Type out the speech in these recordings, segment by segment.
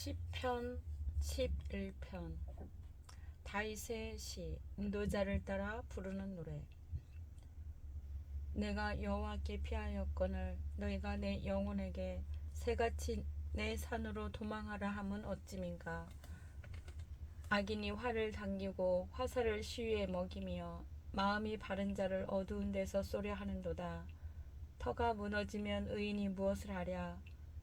시편 11편. 다윗의 시 인도자를 따라 부르는 노래. 내가 여호와께 피하였거늘 너희가 내 영혼에게 새같이 내 산으로 도망하라 함은 어찌민가? 악인이 활을 당기고 화살을 시위에 먹이며 마음이 바른 자를 어두운 데서 쏘려 하는도다. 터가 무너지면 의인이 무엇을 하랴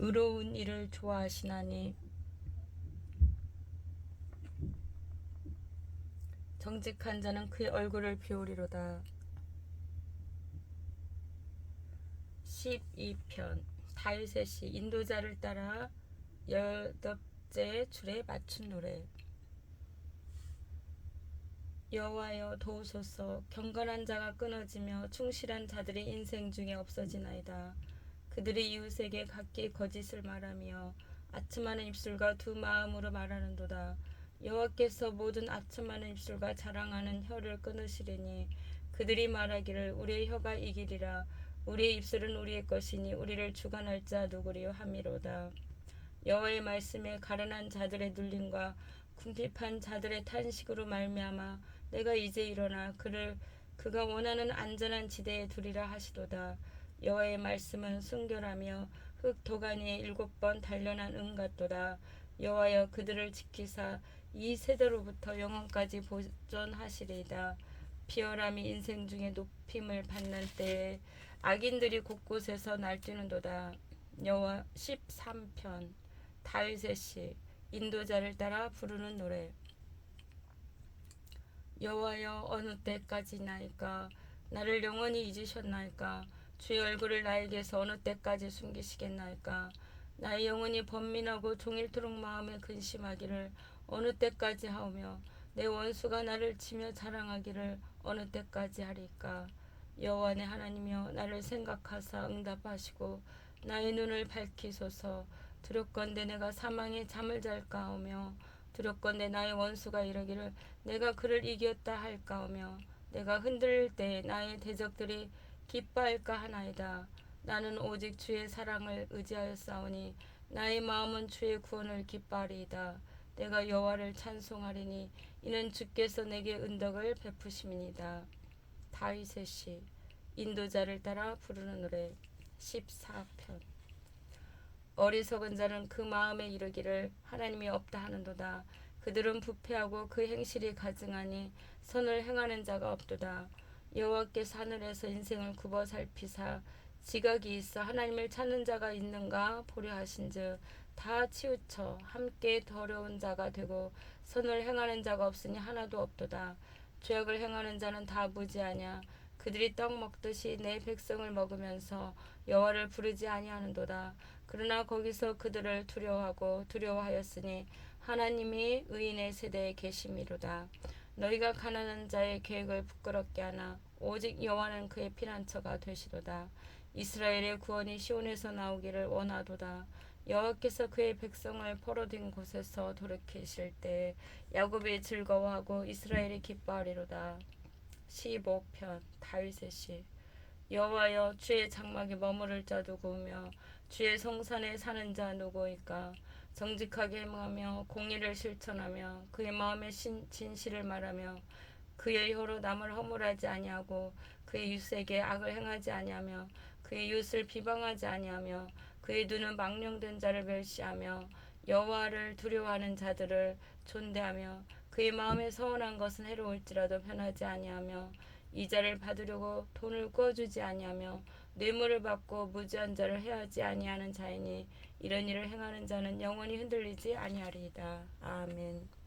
의로운 일을 좋아하시나니 정직한 자는 그의 얼굴을 비우리로다. 12편 다윗의 시 인도자를 따라 열덟째 줄에 맞춘 노래 여호와여 도우소서 경건한 자가 끊어지며 충실한 자들이 인생 중에 없어지나이다. 그들이 이웃에게 각기 거짓을 말하며 아첨하는 입술과 두 마음으로 말하는도다. 여호와께서 모든 아첨하는 입술과 자랑하는 혀를 끊으시리니 그들이 말하기를 우리의 혀가 이기리라 우리의 입술은 우리의 것이니 우리를 주관할 자 누구리요 함이로다. 여호와의 말씀에 가련한 자들의 눌림과 궁핍한 자들의 탄식으로 말미암아 내가 이제 일어나 그를 그가 원하는 안전한 지대에 두리라 하시도다. 여호와의 말씀은 순결하며 흙 도가니에 일곱 번 단련한 은 같도다. 여호와여 그들을 지키사 이 세대로부터 영원까지 보존하시리이다. 비열함이 인생 중에 높임을 받는 때에 악인들이 곳곳에서 날뛰는도다. 여호와 13편 다윗의 시 인도자를 따라 부르는 노래 여호와여 어느 때까지나이까 나를 영원히 잊으셨나이까 주의 얼굴을 나에게서 어느 때까지 숨기시겠나이까? 나의 영혼이 번민하고 종일토록 마음에 근심하기를 어느 때까지 하오며 내 원수가 나를 치며 자랑하기를 어느 때까지 하리까? 여호와 내 하나님이여 나를 생각하사 응답하시고 나의 눈을 밝히소서. 두렵건대 내가 사망에 잠을 잘까 하오며 두렵건대 나의 원수가 이르기를 내가 그를 이겼다 할까 하오며 내가 흔들릴 때 나의 대적들이 기뻐할까 하나이다. 나는 오직 주의 사랑을 의지하여 싸우니 나의 마음은 주의 구원을 기뻐하리이다. 내가 여호와를 찬송하리니 이는 주께서 내게 은덕을 베푸심이니이다. 다윗의 시 인도자를 따라 부르는 노래 14편 어리석은 자는 그 마음에 이르기를 하나님이 없다 하는도다. 그들은 부패하고 그 행실이 가증하니 선을 행하는 자가 없도다. 여호와께서 하늘에서 인생을 굽어 살피사 지각이 있어 하나님을 찾는 자가 있는가 보려 하신즉 다 치우쳐 함께 더러운 자가 되고 선을 행하는 자가 없으니 하나도 없도다. 죄악을 행하는 자는 다 무지하냐 그들이 떡 먹듯이 내 백성을 먹으면서 여호와를 부르지 아니하는도다. 그러나 거기서 그들을 두려워하고 두려워하였으니 하나님이 의인의 세대에 계심이로다. 너희가 가난한 자의 계획을 부끄럽게 하나 오직 여호와는 그의 피난처가 되시도다. 이스라엘의 구원이 시온에서 나오기를 원하도다. 여호와께서 그의 백성을 포로된 곳에서 돌이키실 때 야곱이 즐거워하고 이스라엘이 기뻐하리로다. 15편 다윗의 시 여호와여 주의 장막에 머무를 자 누구며 주의 성산에 사는 자 누구이까 정직하게 행하며 공의를 실천하며 그의 마음의 신, 진실을 말하며 그의 혀로 남을 허물하지 아니하고 그의 유세에게 악을 행하지 아니하며 그의 이웃을 비방하지 아니하며 그의 눈은 망령된 자를 멸시하며 여호와를 두려워하는 자들을 존대하며 그의 마음에 서운한 것은 해로울지라도 변하지 아니하며 이자를 받으려고 돈을 구워주지 아니하며 뇌물을 받고 무지한 자를 해하지 아니하는 자이니 이런 일을 행하는 자는 영원히 흔들리지 아니하리이다. 아멘.